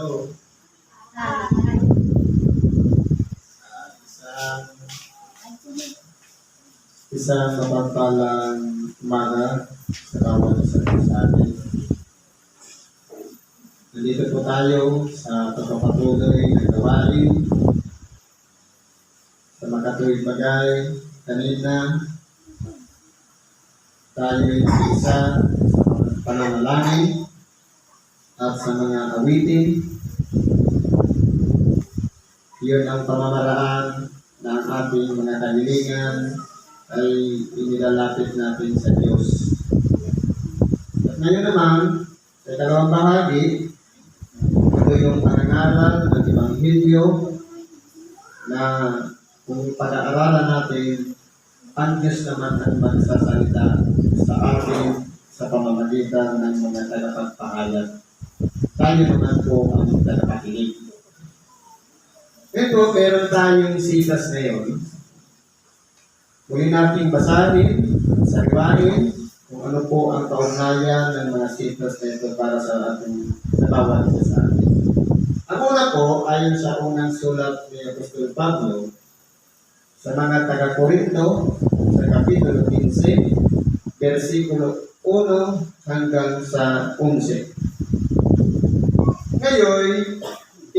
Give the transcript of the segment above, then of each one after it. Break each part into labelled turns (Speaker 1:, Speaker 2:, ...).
Speaker 1: Ah,
Speaker 2: ah, isang isang mapagpalang umaga sa bawat sa atin. Nandito po tayo sa pagpapatuloy ng gawain sa makatuwid bagay kanina tayo ay isa sa pananalangin at sa mga awitin yun ang pamamaraan ng ating mga kahilingan ay inilalapit natin sa Diyos. At ngayon naman, sa dalawang bahagi, ito yung pangangaral ng Ebanghelyo na kung pag-aaralan natin, ang Diyos naman ang magsasalita sa atin sa pamamagitan ng mga tagapagpahayag. Tayo naman po ang tagapakinig. Ito, meron tayong sitas ngayon. Muli nating basahin, sariwain, kung ano po ang kaugnayan ng mga sitas na ito para sa ating isa sa atin. Ang una po, ayon sa unang sulat ni Apostol Pablo, sa mga taga-Korinto, sa Kapitulo 15, versikulo 1 hanggang sa 11. Ngayon,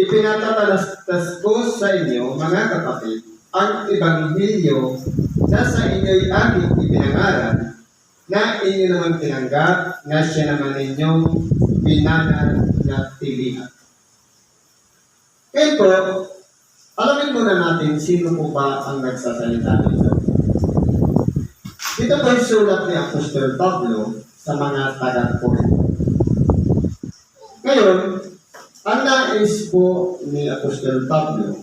Speaker 2: Ipinatatalastas ko sa inyo, mga kapatid, ang Ebanghelyo na sa inyo'y aking ipinangaral, na inyo naman tinanggap, na siya naman inyong pinanatilihan. Ngayon po, alamin muna natin sino po ba ang nagsasalita nito. Ito po yung sulat ni Apostol Pablo sa mga taga-Corinto. Ngayon, ang nais po ni Apostol Pablo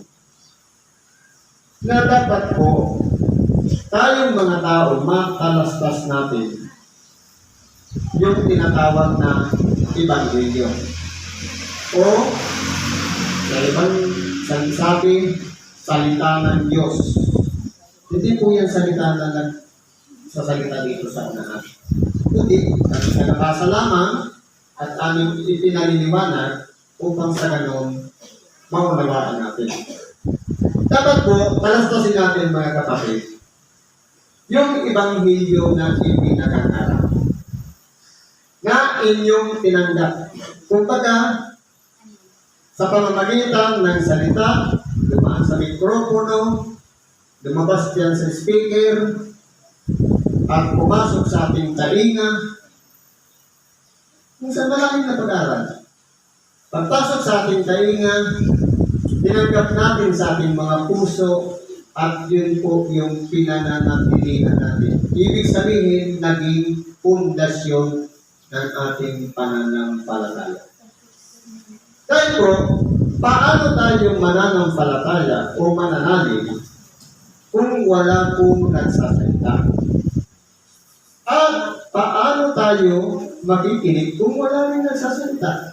Speaker 2: na dapat po tayong mga tao makalastas natin yung tinatawag na Ebanghelyo. O sa ibang sabi, salita ng Diyos. Hindi po yan salita na nag sa salita dito sa unahan. Kundi, nagkakabasa lamang at aming ipinaliliwanag upang sa ganon maunawaan natin. Dapat po, palastasin natin mga kapatid, yung Ebanghelyo na ipinakangarap na inyong tinanggap. Kumbaga, sa pamamagitan ng salita, dumaan sa mikropono, lumabas yan sa speaker, at pumasok sa ating talinga, kung saan malaking na pag-aral. Pagpasok sa ating tainga, tinanggap natin sa ating mga puso at yun po yung pinananatilihan natin. Ibig sabihin, naging pundasyon ng ating pananampalataya. Dahil po, paano tayo mananampalataya o mananalig kung wala pong nagsasalita? At paano tayo makikinig kung wala rin nagsasalita?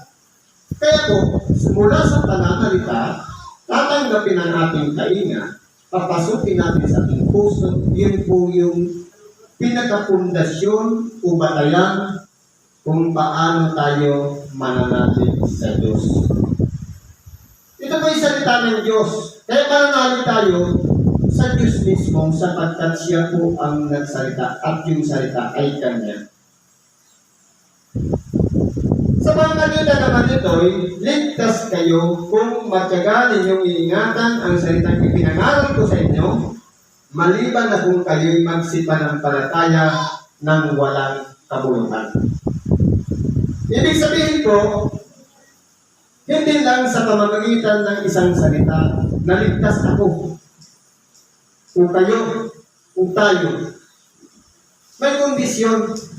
Speaker 2: Kaya po, mula sa pananalita, tatanggapin ang ating kainga, papasukin natin sa ating puso, yun po yung pinakapundasyon o batayan kung paano tayo mananalig sa Diyos. Ito po yung salita ng Diyos. Kaya mananalig tayo sa Diyos mismo sapagkat siya po ang nagsalita at yung salita ay Kanya. Sa pamagitan naman ito'y, ligtas kayo kung matyaga ninyong iingatan ang salitang ipinangaral ko sa inyo, maliban na kung kayo'y magsipanampalataya ng walang kabuluhan. Ibig sabihin po, hindi lang sa pamamagitan ng isang salita, naligtas ako. Kung kayo, kung tayo, may kondisyon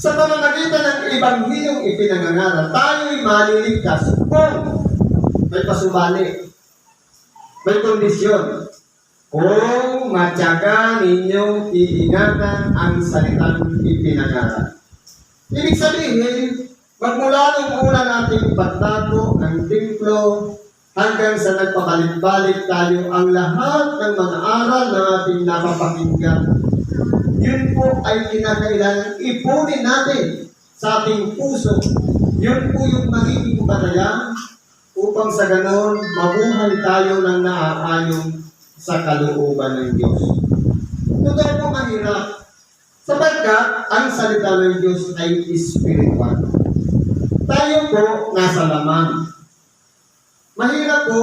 Speaker 2: sa pamamagitan ng Ebanghilyong ipinangangaral, tayo'y maliligtas kung may pasubali, may kondisyon. Kung matyaga ninyong iingatan ang salitang ipinangaral. Ibig sabihin, magmula nung una nating pagtago ng templo hanggang sa nagpabalik-balik tayo ang lahat ng mga aral na ating napapakinggan yun po ay kinakailangan ipunin natin sa ating puso Yun po yung magiging batayan upang sa ganon mabuhay tayo ng naaayon sa kalooban ng Diyos. Totoo po mahirap sapagkat ang salita ng Diyos ay spiritual. Tayo po nasa laman. Mahirap po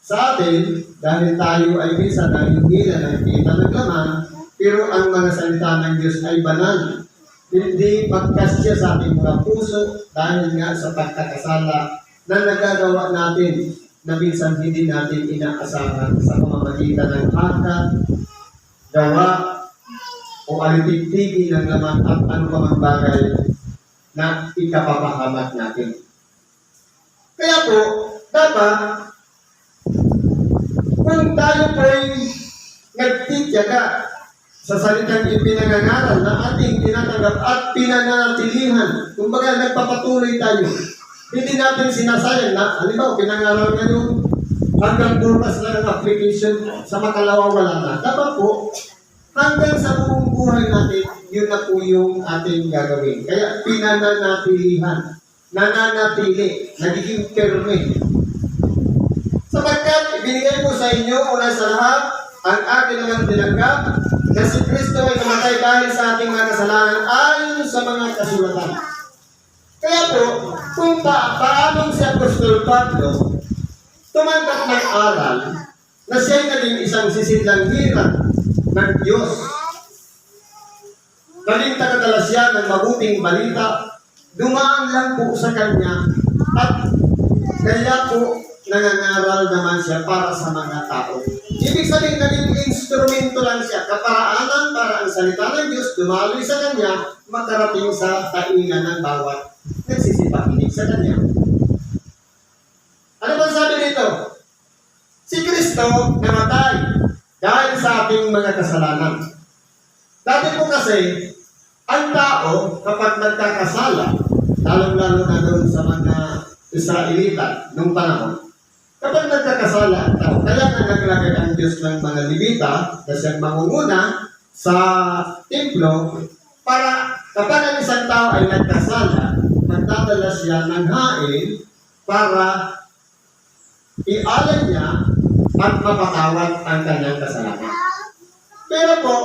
Speaker 2: sa atin dahil tayo ay minsan na hindi na nakikita ng laman pero ang mga salita ng Diyos ay banal. Hindi magkasya sa ating mga puso dahil nga sa pagkakasala na nagagawa natin na minsan hindi natin inaasahan sa pamamagitan ng hakat, gawa, o alitigtigi ng laman at ano pa mang bagay na ikapapahamak natin. Kaya po, dapat kung tayo po ay nagtityaga sa salitang ipinangangaral na ating tinatanggap at pinanatilihan, kumbaga nagpapatuloy tayo, hindi natin sinasayang na, halimbawa, pinangaral ngayon, hanggang bukas lang ang application sa makalawa wala na. Dapat po, hanggang sa buong buhay natin, yun na po yung ating gagawin. Kaya pinananatilihan, nananatili, nagiging perme. Sapagkat ibinigay ko sa inyo, una sa lahat, ang akin naman tinanggap, na si Kristo ay namatay dahil sa ating mga kasalanan ayon sa mga kasulatan. Kaya po, kung pa, paanong si Apostol Pablo tumanggap ng aral na siya ay naging isang sisidlang hirap ng Diyos. Naging tagadala siya ng mabuting balita, dumaan lang po sa kanya at kaya po nangangaral naman siya para sa mga tao. Ibig sabihin, naging instrumento lang siya, kaparaanan para ang salita ng Diyos dumaloy sa kanya, makarating sa taingan ng bawat nagsisipakinig sa kanya. Ano ba sabi dito? Si Kristo namatay dahil sa ating mga kasalanan. Dati po kasi, ang tao kapag nagkakasala, lalong-lalo na doon sa mga Israelita nung panahon, kapag nagkakasala nga naglagay ang Diyos ng mga Levita na siyang mangunguna sa templo para kapag ang isang tao ay nagkasala, magdadala siya ng hain para ialay niya at mapatawad ang kanyang kasalanan. Pero po,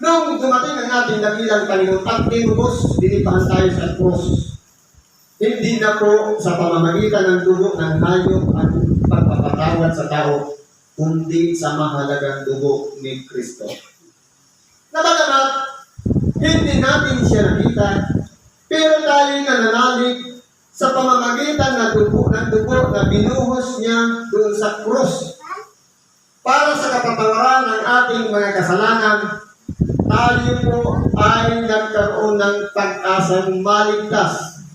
Speaker 2: nung dumating ang ating dakilang Panginoon at tinubos, dinipahan tayo sa krus. Hindi na po sa pamamagitan ng dugo ng hayop ang pagpapatawad sa tao, kundi sa mahalagang dugo ni Kristo. Nabagamat, hindi natin siya nakita, pero tayo nananalig sa pamamagitan ng dugo, ng dugo na binuhos niya doon sa krus. Para sa kapatawaran ng ating mga kasalanan, tayo po ay nagkaroon ng pag-asang maligtas.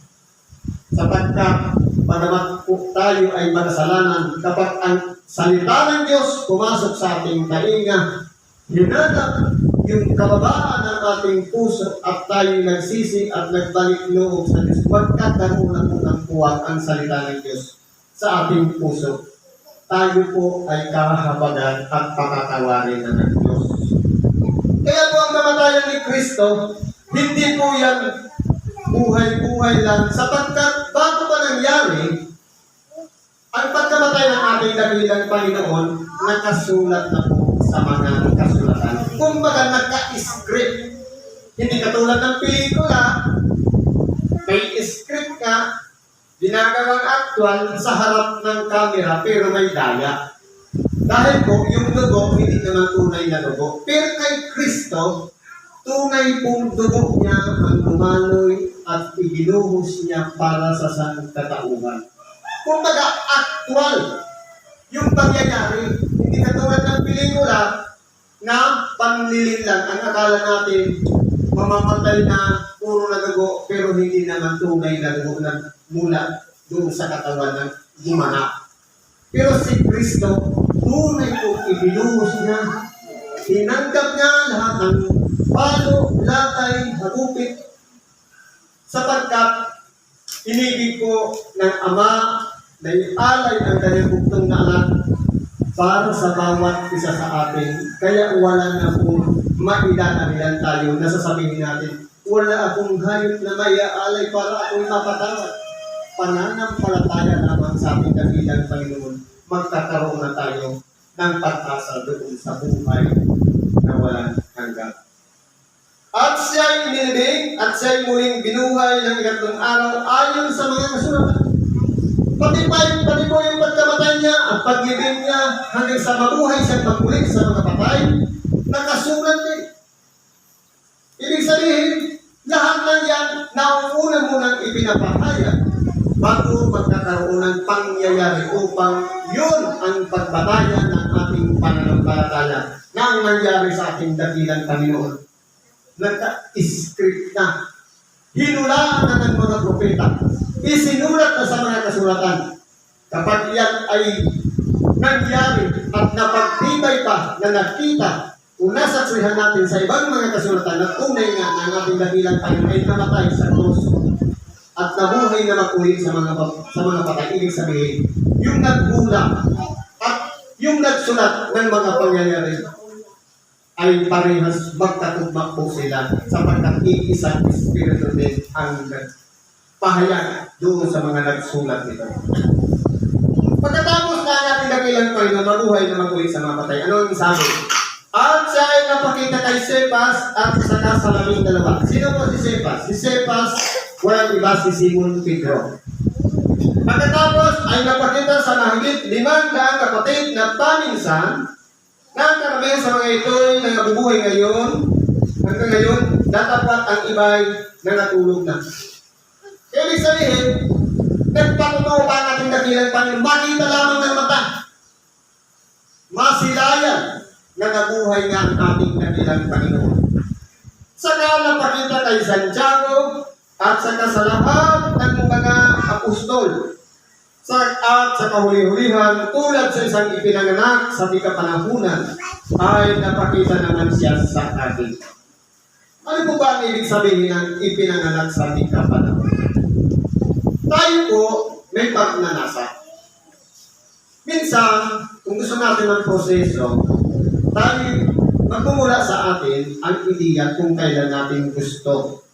Speaker 2: Sapagkat po tayo ay makasalanan, kapag ang salita ng Diyos pumasok sa ating tainga, hinanap yung kababaan ng ating puso at tayo nagsisi at nagbalik loob sa Diyos. Pagkakaroon ng unang puwag ang salita ng Diyos sa ating puso, tayo po ay kahabagan at pakatawarin na ng Diyos. Kaya po ang kamatayan ni Kristo, hindi po yan buhay-buhay lang sapagkat bago nangyari, ang pagkamatay ng ating dakilang Panginoon, nakasulat na po sa mga kasulatan. Kumbaga, naka-script. Hindi katulad ng pelikula, may script ka, ginagawang actual sa harap ng camera, pero may daya. Dahil po, yung dugo, hindi naman tunay na dugo. Pero kay Kristo, tunay pong dugo niya ang umanoy at ibinuhos niya para sa sangkatauhan. Kumbaga, actual yung pangyayari. Hindi katulad ng pelikula na panlilin lang. Ang akala natin, mamamatay na puro na dugo, pero hindi naman tunay na dugo na mula doon sa katawan ng gumanap. Pero si Kristo, tunay po ibinuhos niya. Tinanggap niya lahat ng palo, latay, hagupit, sapagkat inibig po ng Ama na ialay ang kanyang na anak para sa bawat isa sa atin. Kaya wala na po mailan tayo na sasabihin natin, wala akong hayop na may aalay para ako'y mapatawad. pananampalataya lamang sa ating dakilang Panginoon, magkakaroon na tayo ng pag-asa doon sa buhay na walang hanggan. At siya ay inilibing at siya ay muling binuhay ng ikatlong araw ayon sa mga kasulatan. Pati pa pati po yung pagkamatay niya at paglibing niya hanggang sa mabuhay siya pagmuli sa mga patay, nakasulat din. Ibig sabihin, lahat ng yan nauuna mo nang ipinapahayag bago magkakaroon ng pangyayari upang yun ang pagbatayan ng ating pananampalataya na ang nangyari sa ating dakilang Panginoon. Nagka-script na. Hinulaan na ng mga propeta. Isinulat na sa mga kasulatan. Kapag yan ay nangyari at napagtibay pa na nakita kung nasaksihan natin sa ibang mga kasulatan na tunay nga ang ating dakilang Panginoon ay namatay sa krus at nabuhay na maguli sa mga sa mga patay. Ibig sabihin, yung naghula at yung nagsulat ng mga pangyayari ay parehas magkatugma po sila sapagkat iisang Espiritu din ang pahayag doon sa mga nagsulat nito. Pagkatapos na natin dakilang Panginoon, mabuhay na maguli sa mga patay. Ano ang sabi? At siya ay napakita kay Cephas at saka sa labing dalawa. Sino po si Cephas? Si Cephas, walang iba si Simon Pedro. Pagkatapos ay napakita sa mahigit limang daang kapatid na paminsan na ang karamihan sa mga ito ay nangabubuhay ngayon, hanggang ngayon, datapat ang iba'y nangatulog na. Ibig sabihin, nagpatunaw pa ang ating dakilang Panginoon, makita lamang ng mata. Masilayan na nabuhay nga ang ating dakilang Panginoon. Saka napakita kay Santiago at sa lahat ng mga apostol sa at sa kahuli-hulihan tulad sa isang ipinanganak sa di kapanahunan ay napakita naman siya sa atin. Ano po ba ang ibig sabihin ng ipinanganak sa di kapanahunan? Tayo po may pagnanasa. Minsan, kung gusto natin ng proseso, tayo magmumula sa atin ang ideya kung kailan natin gusto.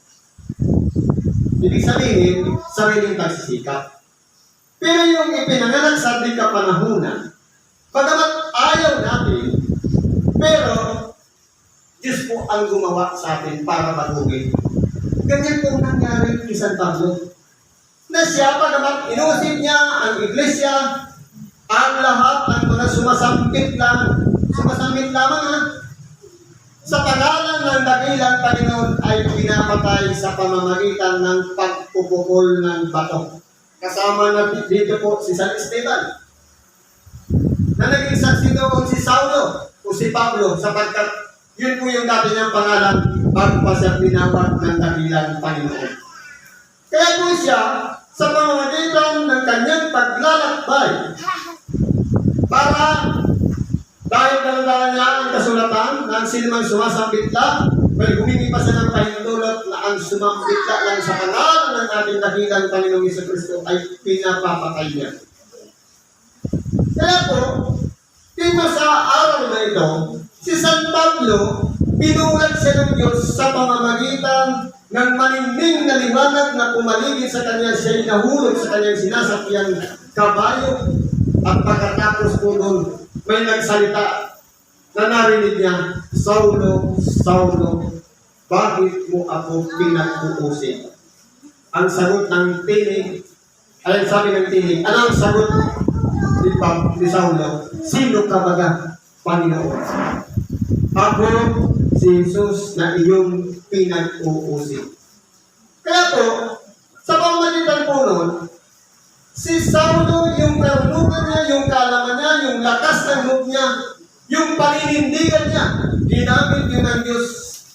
Speaker 2: Ibig sabihin, sariling pagsisikap. Pero yung ipinanganak sa ating kapanahunan, bagamat ayaw natin, pero Diyos po ang gumawa sa atin para baguhin. Ganyan po nangyari kay San Pablo. Na siya, bagamat inuusip niya ang iglesia, ang lahat ng mga sumasampit lang, sumasampit lamang ha, sa pangalan ng dakilang Panginoon ay pinapatay sa pamamagitan ng pagpupukol ng bato. Kasama na dito po si San Esteban. Na naging saksi doon si Saulo o si Pablo sapagkat yun po yung dati niyang pangalan bago pa siya pinawag ng dakilang Panginoon. Kaya po siya sa pamamagitan ng kanyang paglalakbay para dahil daladala niya ang kasulatan ang sinumang sumasambit lang, may humingi pa siya ng pahintulot na ang sumambit lang sa pangalan ng ating dakilang Panginoong Iso Kristo ay pinapapatay niya. Kaya po, dito sa araw na ito, si San Pablo, pinulat siya ng Diyos sa pamamagitan ng maninning na liwanag na pumaligid sa kanya, siya'y nahulog sa kanyang sinasakyang kabayo at pagkatapos po doon, may nagsalita na narinig niya, Saulo, Saulo, bakit mo ako pinag-uusin? Ang sagot ng tinig, ay sabi ng tinig, ano ang sagot ni, Pab, ni Saulo? Sino ka baga, Panginoon? Ako, si Jesus na iyong pinag-uusin. Kaya po, sa pamamagitan po nun, Si Saulo, yung karunungan niya, yung kaalaman niya, yung lakas ng loob niya, yung paninindigan niya, ginamit yun ng Diyos.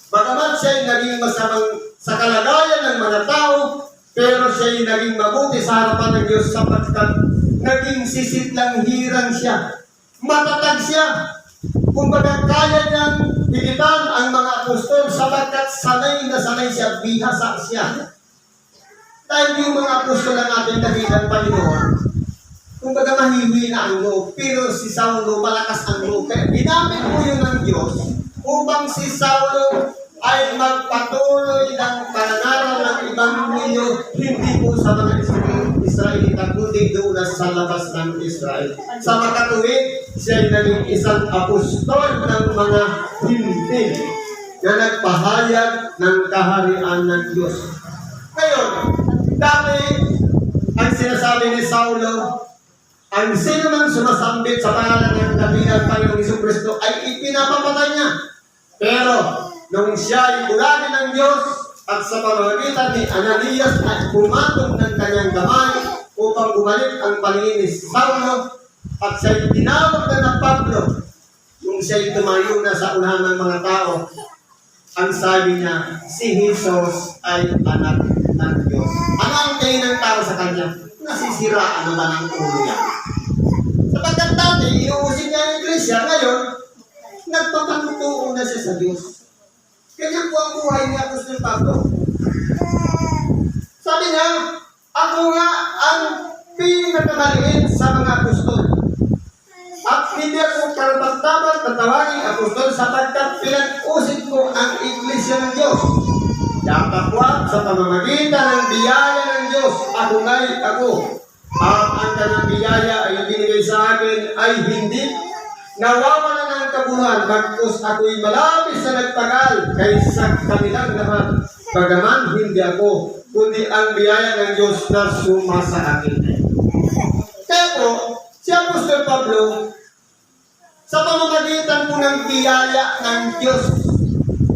Speaker 2: Bagamat siya ay naging masamang sa kalagayan ng mga tao, pero siya ay naging mabuti sa harapan ng Diyos sapagkat naging sisit lang hirang siya. Matatag siya. Kumbaga kaya niyang higitan ang mga apostol sapagkat sanay na sanay siya, bihasa siya. Dahil yung mga apostol ng ating dakilang Panginoon, kumbaga mahiwi na ang loob, pero si Saulo malakas ang loob. Kaya ginamit mo yun ng Diyos upang si Saulo ay magpatuloy ng pananaral ng ibang ninyo, hindi po sa mga Israel, Israelita, kundi doon sa labas ng Israel. Sa makatuwid, siya ay naging isang apostol ng mga hindi na nagpahayag ng kaharian ng Diyos. Ngayon, dati ang sinasabi ni Saulo, ang sino man sumasambit sa pangalan ng dakilang Panginoong Iso Kristo ay ipinapapatay niya. Pero, nung siya ay bulagin ng Diyos at sa pamamagitan ni Ananias ay pumatong ng kanyang kamay upang bumalik ang paningin ni Saulo at siya ay tinawag na ng Pablo nung siya ay tumayo na sa unahan ng mga tao ang sabi niya, si Jesus ay anak ng Diyos. Ano ang tingin ng tao sa kanya? Nasisiraan naman ang ulo niya. Sapagkat dati, inuusin niya ang iglesia, ngayon, nagpapanutuo na siya sa Diyos. Kanya po ang buhay ni Apostol Pablo. Sabi niya, ako nga ang pinakamaliit sa mga apostol. At hindi ako karapat-dapat na tawaging apostol sapagkat pinag-usip ko ang iglesia ng Diyos. Yakapwat sa pamamagitan ng biyaya ng Diyos, ako nga'y ako. At ang kanyang biyaya ay binigay sa akin ay hindi nawawala ng kabuluhan bagkus ako'y malapis na nagtagal kaysa kanilang lahat. Bagaman hindi ako, kundi ang biyaya ng Diyos na suma sa akin. Kaya po, si Apostol Pablo, sa pamamagitan po ng biyaya ng Diyos,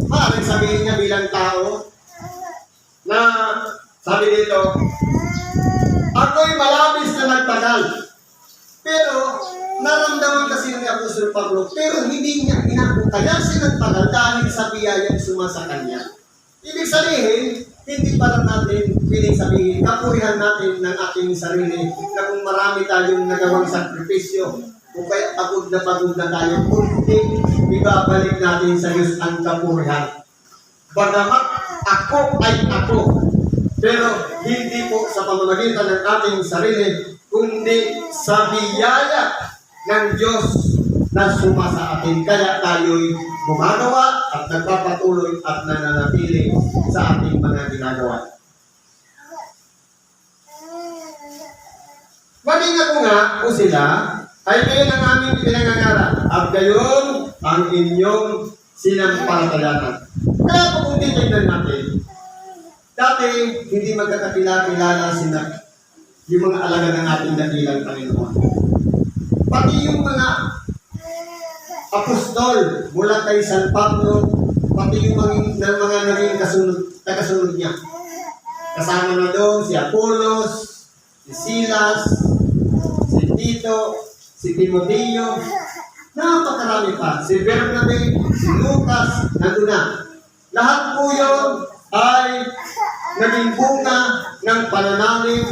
Speaker 2: maaaring sabihin niya bilang tao, na sabi dito, ako'y malabis na nagtagal. Pero, naramdaman kasi ni Apostol Pablo, pero hindi niya inako. Kaya siya nagtagal dahil sa biyaya suma sa kanya. Ibig sabihin, hindi para natin piling sabihin, kapurihan natin ng ating sarili na kung marami tayong nagawang sakripisyo, kung kaya pagod na pagod na tayo, kundi ibabalik natin sa Diyos ang kapurihan. Bagamat ako ay ako, pero hindi po sa pamamagitan ng ating sarili, kundi sa biyaya ng Diyos na suma sa atin. Kaya tayo'y gumagawa at nagpapatuloy at nananatili sa ating mga ginagawa. Maging ako nga o sila ay kayo ng aming pinangangarap at gayon ang inyong sinampalatayanan. Kaya kung titignan natin, dati hindi magkakakilala-kilala sina yung mga alaga ng ating dakilang Panginoon. Pati yung mga apostol mula kay San Pablo, pati yung mga, ng mga naging kasunod, tagasunod niya. Kasama na doon si Apollos, si Silas, si Tito, si Timoteo, napakarami pa. Si Bernabe, si Lucas, nandun na. Lahat po yun ay naging bunga ng pananalig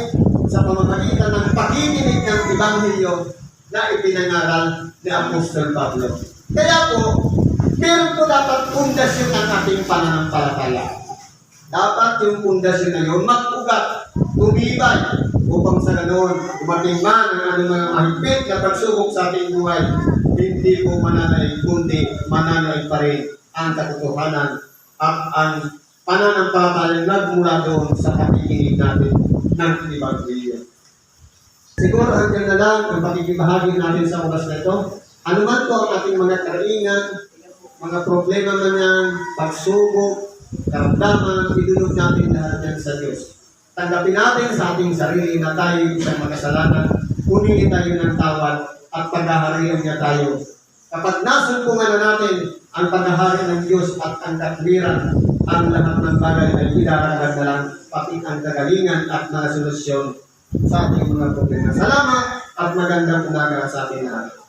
Speaker 2: sa pamamagitan ng pakikinig ng Ebanghelyo na ipinangaral ni Apostol Pablo. Kaya po, meron po dapat pundasyon ang ating pananampalataya. Dapat yung pundasyon na yun mag-ugat, tumibay, upang sa ganoon, dumating man ang mga mahigpit na pagsubok sa ating buhay, hindi po mananay, kundi mananay pa rin ang katotohanan at ang pananampalataya nagmula doon sa pakikinig natin ng Ebanghelyo. Siguro hanggang na lang ang pakikibahagi natin sa oras na ito. Ano man po ang ating mga karingan, mga problema man yan, pagsubok, karamdaman, idulog natin lahat yan sa Diyos. Tanggapin natin sa ating sarili na tayo isang makasalanan, humingi tayo ng tawad at paghaharian niya tayo. Kapag nasumpungan na natin ang paghahari ng Diyos at ang katwiran, ang lahat ng bagay ay idaragdag na lang, pati ang kagalingan at mga solusyon sa ating mga problema. Salamat at magandang umaga sa ating lahat.